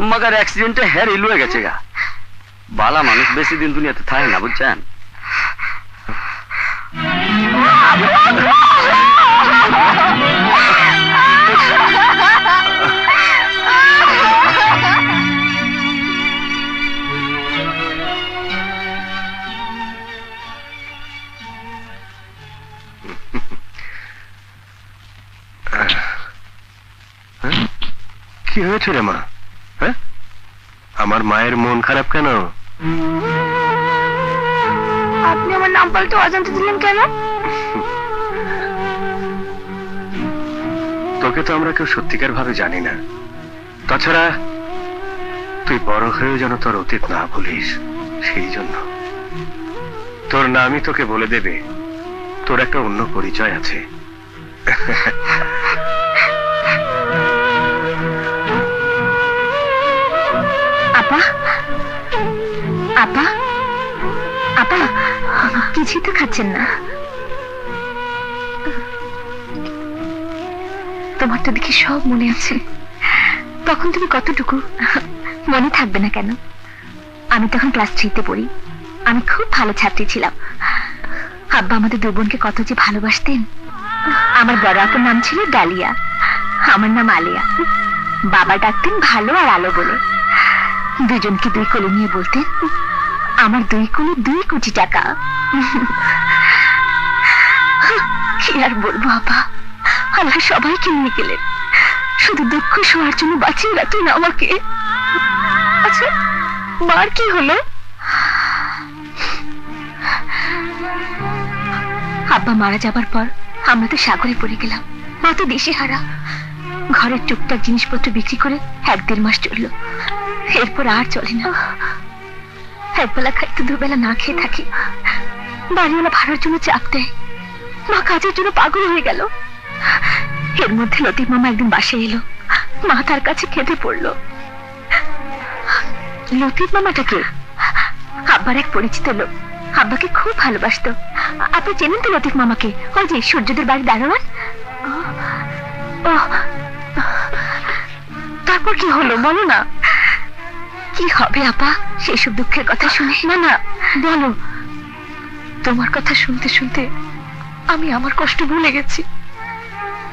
মগার অ্যাক্সিডেন্টে ইলু হয়ে গেছে গা। বালা মানুষ বেশি দিন দুনিয়াতে থাকে না, বুঝছেন? কি হয়েছে রে মা? আমার মায়ের মন খারাপ কেন? আপনি আমার নাম পাল্টে অজান্তে দিলেন কেন? তোকে তো আমরা কেউ সত্যিকার ভাবে জানি না। তাছাড়া তুই বড় হয়েও যেন তোর অতীত না ভুলিস সেই জন্য। তোর নামই তোকে বলে দেবে তোর একটা অন্য পরিচয় আছে। আপা? আপা? আপা, কিছুই তো খাচ্ছেন না। তোমার তো দেখি সব মনে আছে। তখন তুমি কতটুকু মনে থাকবে না কেন? আমি তখন ক্লাস থ্রিতে পড়ি। আমি খুব ভালো ছাত্রী ছিলাম। আব্বা আমাদের দুই বোনকে কত যে ভালোবাসতেন। আমার বড় আপুর নাম ছিল ডালিয়া। আমার নাম আলিয়া। বাবা ডাকতেন ভালো আর আলো বলে। দুজনকে দুই কোলে নিয়ে বলতেন আমার দুই কোলে দুই কোটি টাকা। কি আর বলব, আপা? আল্লাহ সবাইকে নিয়ে গেলেন। শুধু দুঃখ শোয়ার জন্য বাঁচিয়ে রাখলেন আমাকে। আচ্ছা মার কি হলো? আব্বা মারা যাবার পর আমরা তো সাগরে পড়ে গেলাম। মা তো দেশে হারা ঘরের টুকটাক জিনিসপত্র বিক্রি করে এক দেড় মাস চলল। এরপর আর চলে না। একবেলা খাই তো দুবেলা না খেয়ে থাকি। বাড়িওয়ালা ভাড়ার জন্য চাপ দেয়। মা কাজের জন্য পাগল হয়ে গেল। এর মধ্যে লতিফ মামা একদিন বাসে এলো। মা তার কাছে খেতে পড়ল। লতিফ মামাটাকে আব্বার এক পরিচিত লোক। আব্বাকে খুব ভালোবাসতো। আপনি চেনেন তো লতিফ মামাকে? ওই যে সূর্যদের বাড়ি দারোয়ান? ও তারপর কি হলো? বলো না। কি হবে আপা? সেসব দুঃখের কথা শুনে। না না বলো। তোমার কথা শুনতে শুনতে আমি আমার কষ্ট ভুলে গেছি।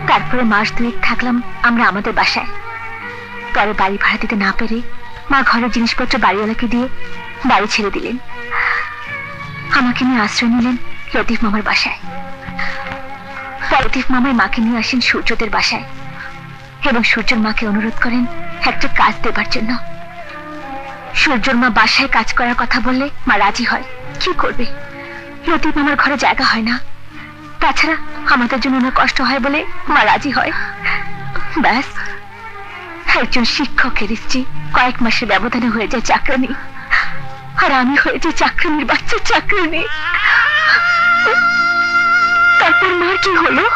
তারপরে মাস দুয়েক থাকলাম আমরা আমাদের বাসায়। পরে বাড়ি ভাড়া দিতে না পেরে মা ঘরের জিনিসপত্র বাড়িওয়ালাকে দিয়ে বাড়ি ছেড়ে দিলেন। আমাকে নিয়ে আশ্রয় নিলেন লতিফ মামার বাসায়। লতিফ মামার মাকে নিয়ে আসেন সূর্যদের বাসায়। এবং সূর্যর মাকে অনুরোধ করেন একটা কাজ দেবার জন্য। সূর্যর মা বাসায় কাজ করার কথা বললে মা রাজি হয়। কি করবে? লতিফ আমার ঘরে জায়গা হয় না। তাছাড়া আমাদের জন্য অনেক কষ্ট হয় বলে মা রাজি হয়। ব্যাস, একজন শিক্ষকের স্ত্রী কয়েক মাসের ব্যবধানে হয়ে যায় চাকরানি। আর আমি হয়ে যাই চাকরানির বাচ্চা চাকরানি। তারপর মার কি হলো?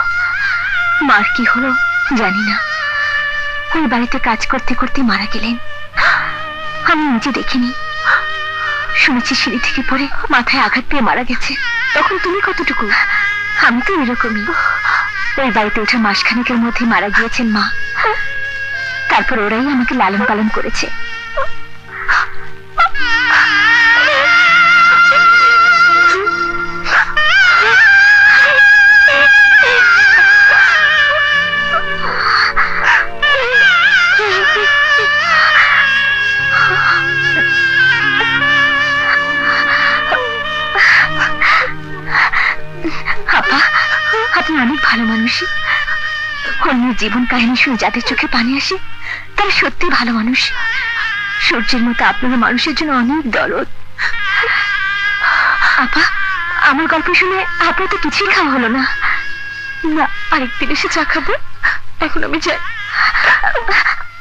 মার কি হলো জানি না। ওই বাড়িতে কাজ করতে করতে মারা গেলেন। আমি নিজে দেখিনি। শুনেছি সিঁড়ি থেকে পড়ে মাথায় আঘাত পেয়ে মারা গেছে। তখন তুমি কতটুকু? আমি তো এরকমই। ওই বাড়িতে ওঠা মাসখানেকের মধ্যে মারা গিয়েছেন মা। তারপর ওরাই আমাকে লালন পালন করেছে। অনেক ভালো মানুষ অন্যের জীবন কাহিনী শুনে যাদের চোখে পানি আসে, তারা সত্যি ভালো মানুষ। সূর্যের মতো আপনারা মানুষের জন্য অনেক দরদ। আপা, আমার গল্প শুনে আপনার তো কিছুই খাওয়া হলো না। না, আরেকদিন এসে চা খাব। এখন আমি যাই।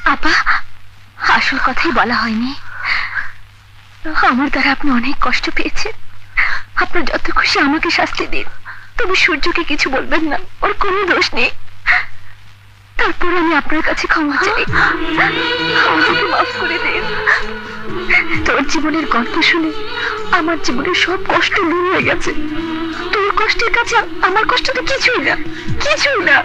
আপা, আসল কথাই বলা হয়নি। আমার দ্বারা আপনি অনেক কষ্ট পেয়েছেন। আপনার যত খুশি আমাকে শাস্তি দিন। তবে সূর্যকে কিছু বলবেন না। ওর কোনো দোষ নেই। তারপর আমি আপনার কাছে ক্ষমা চাই। আমাকে মাফ করে দিন। তোর জীবনের গল্প শুনে আমার জীবনের সব কষ্ট দূর হয়ে গেছে। তোর কষ্টের কাছে আমার কষ্ট তো কিছুই না। কিছুই না?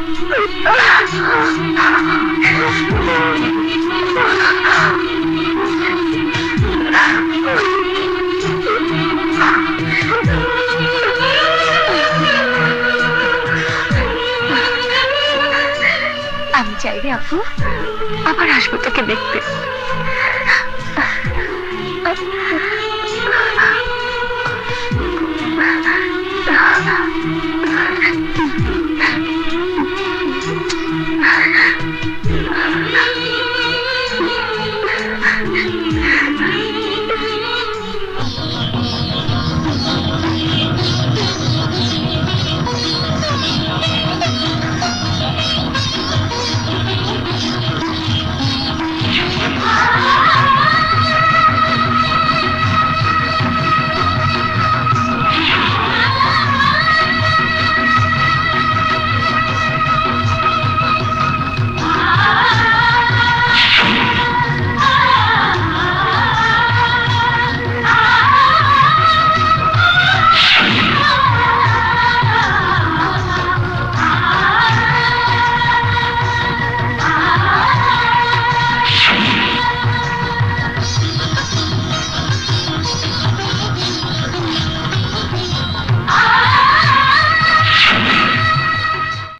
আবার আসব তোকে দেখতে।